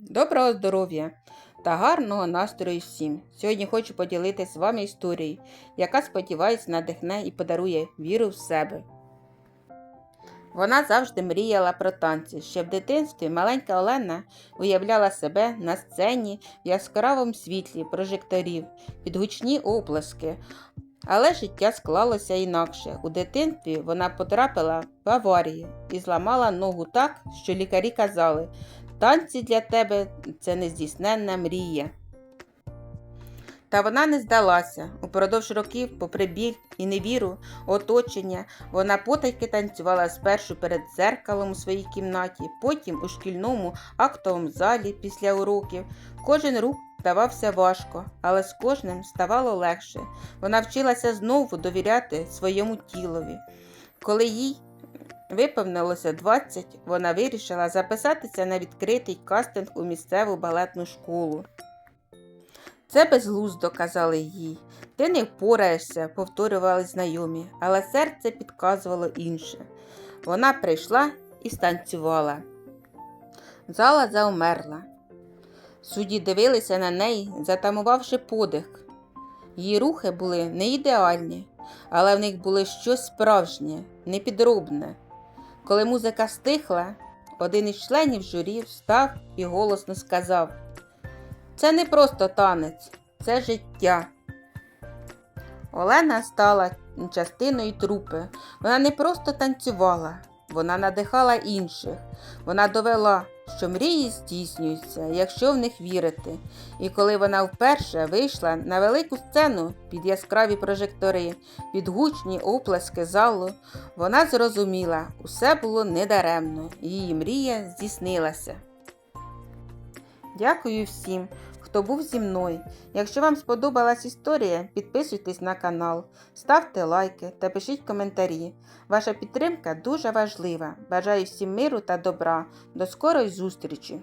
Доброго здоров'я та гарного настрою всім! Сьогодні хочу поділитися з вами історією, яка, сподіваюсь, надихне і подарує віру в себе. Вона завжди мріяла про танці. Ще в дитинстві маленька Олена уявляла себе на сцені в яскравому світлі прожекторів, під гучні оплески. Але життя склалося інакше. У дитинстві вона потрапила в аварію і зламала ногу так, що лікарі казали, Танці для тебе це нездійсненна мрія. Та вона не здалася. Упродовж років, попри біль і невіру, оточення, вона потайки танцювала спершу перед дзеркалом у своїй кімнаті, потім у шкільному актовому залі після уроків. Кожен рух давався важко, але з кожним ставало легше. Вона вчилася знову довіряти своєму тілові. Коли їй Виповнилося 20, вона вирішила записатися на відкритий кастинг у місцеву балетну школу. Це безглуздо, казали їй. Ти не впораєшся, повторювали знайомі, але серце підказувало інше. Вона прийшла і станцювала. Зала заумерла. Судді дивилися на неї, затамувавши подих. Її рухи були не ідеальні, але в них було щось справжнє, непідробне. Коли музика стихла, один із членів журі встав і голосно сказав: Це не просто танець, це життя. Олена стала частиною трупи. Вона не просто танцювала, вона надихала інших. Вона довела, що мрії здійснюються, якщо в них вірити. І коли вона вперше вийшла на велику сцену під яскраві прожектори, під гучні оплески залу, вона зрозуміла, усе було недаремно, її мрія здійснилася. Дякую всім, хто був зі мною. Якщо вам сподобалась історія, підписуйтесь на канал, ставте лайки та пишіть коментарі. Ваша підтримка дуже важлива. Бажаю всім миру та добра. До скорої зустрічі!